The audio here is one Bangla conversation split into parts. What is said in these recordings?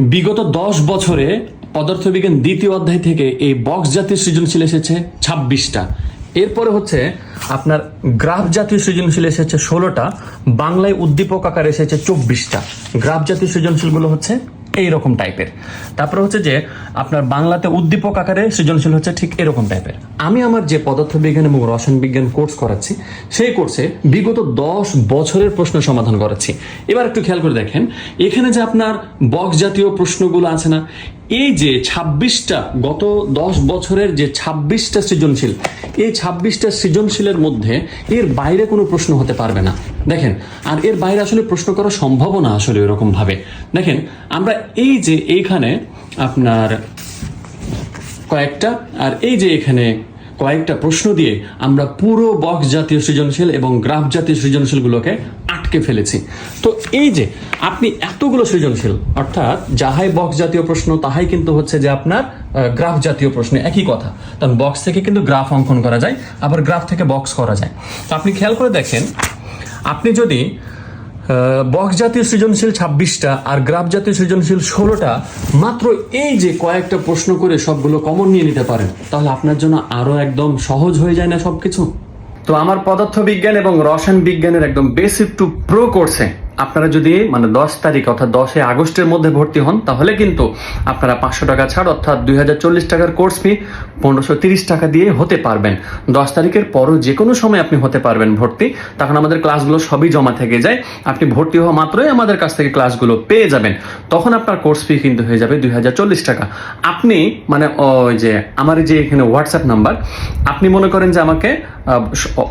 বিগত দশ বছরে পদার্থবিজ্ঞান দ্বিতীয় অধ্যায় থেকে এই বক্স জাতীয় সৃজনশীল এসেছে ছাব্বিশটা। এরপরে হচ্ছে আপনার গ্রাফ জাতীয় সৃজনশীল এসেছে ষোলোটা, বাংলায় উদ্দীপক আকার এসেছে চব্বিশটা। গ্রাফ জাতীয় সৃজনশীলগুলো হচ্ছে এই রকম টাইপের। তারপর হচ্ছে যে, আপনার বাংলাতে উদ্দীপক আকারে সৃজনশীল হচ্ছে ঠিক এরকম টাইপের। আমি আমার যে পদার্থবিজ্ঞান এবং রসায়ন বিজ্ঞান কোর্স করাচ্ছি, সেই কোর্সে বিগত দশ বছরের প্রশ্ন সমাধান করাচ্ছি। এবার একটু খেয়াল করে দেখেন, এখানে যে আপনার বক্স জাতীয় প্রশ্নগুলো আছে না এই যে ছাব্বিশটা, গত দশ বছরের যে ছাব্বিশটা সৃজনশীল, এই ছাব্বিশটা সৃজনশীলের মধ্যে এর বাইরে কোনো প্রশ্ন হতে পারবে না। দেখেন, আর এর বাইরে আসলে প্রশ্ন করা সম্ভব না আসলে এরকম ভাবে দেখেন, আমরা এই যে এইখানে আপনার কয়েকটা, আর এই যে এখানে কয়েকটা প্রশ্ন দিয়ে আমরা পুরো বক্স জাতীয় সৃজনশীল এবং গ্রাফ জাতীয় সৃজনশীলগুলোকে আটকে ফেলেছি। তো এই যে আপনি এতগুলো সৃজনশীল, অর্থাৎ যাহাই বক্স জাতীয় প্রশ্ন, তাহাই কিন্তু হচ্ছে যে আপনার গ্রাফ জাতীয় প্রশ্ন, একই কথা। কারণ বক্স থেকে কিন্তু গ্রাফ অঙ্কন করা যায়, আবার গ্রাফ থেকে বক্স করা যায়। তো আপনি খেয়াল করে দেখেন, আপনি যদি বক্স জাতীয় সৃজনশীল ছাব্বিশটা আর গ্রাফ জাতীয় সৃজনশীল ষোলোটা মাত্র এই যে কয়েকটা প্রশ্ন করে সবগুলো কমন নিয়ে নিতে পারেন, তাহলে আপনার জন্য আরও একদম সহজ হয়ে যায় না সবকিছু? তো আমার পদার্থ বিজ্ঞান এবং রসায়ন বিজ্ঞানের একদম বেসিক টু প্রো কোর্সে আপনারা যদি মানে দশ তারিখ অর্থাৎ দশই আগস্টের মধ্যে ভর্তি হন, তাহলে কিন্তু আপনারা পাঁচশো টাকা ছাড় অর্থাৎ দুই হাজার চল্লিশ টাকার কোর্স ফি পনেরোশো তিরিশ টাকা দিয়ে হতে পারবেন। দশ তারিখের পরও যে কোনো সময় আপনি হতে পারবেন ভর্তি। তখন আমাদের ক্লাসগুলো সবই জমা থেকে যায়। আপনি ভর্তি হওয়া মাত্রই আমাদের কাছ থেকে ক্লাসগুলো পেয়ে যাবেন। তখন আপনার কোর্স ফি কিন্তু হয়ে যাবে দুই হাজার চল্লিশ টাকা। আপনি মানে ওই যে আমার যে এখানে হোয়াটসঅ্যাপ নাম্বার, আপনি মনে করেন যে আমাকে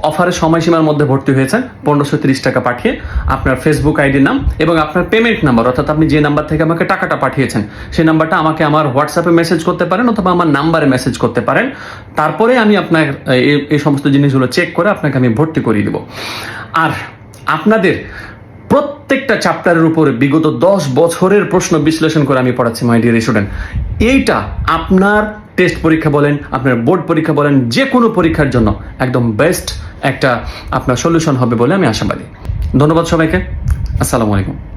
অফারের সময়সীমার মধ্যে ভর্তি হয়েছেন, পনেরোশো তিরিশ টাকা পাঠিয়ে। আপনার ফেসবুক আইডির নাম এবং আপনার পেমেন্ট নাম্বার অর্থাৎ আপনি যে নাম্বার থেকে আমাকে টাকাটা পাঠিয়েছেন, সেই নাম্বারটা আমাকে আমার হোয়াটসঅ্যাপে মেসেজ করতে পারেন অথবা আমার নাম্বারে মেসেজ করতে পারেন। তারপরে আমি আপনার, এই- সমস্ত জিনিসগুলো চেক করে আপনাকে আমি ভর্তি করিয়ে দেবো। আর আপনাদের প্রত্যেকটা চ্যাপ্টারের উপরে বিগত দশ বছরের প্রশ্ন বিশ্লেষণ করে আমি পড়াচ্ছি মাই ডিয়ার স্টুডেন্ট এইটা আপনার টেস্ট পরীক্ষা বলেন, আপনার বোর্ড পরীক্ষা বলেন, যে কোনো পরীক্ষার জন্য একদম বেস্ট একটা আপনার সলিউশন হবে বলে আমি আশাবাদী। ধন্যবাদ সবাইকে। আসসালামু আলাইকুম।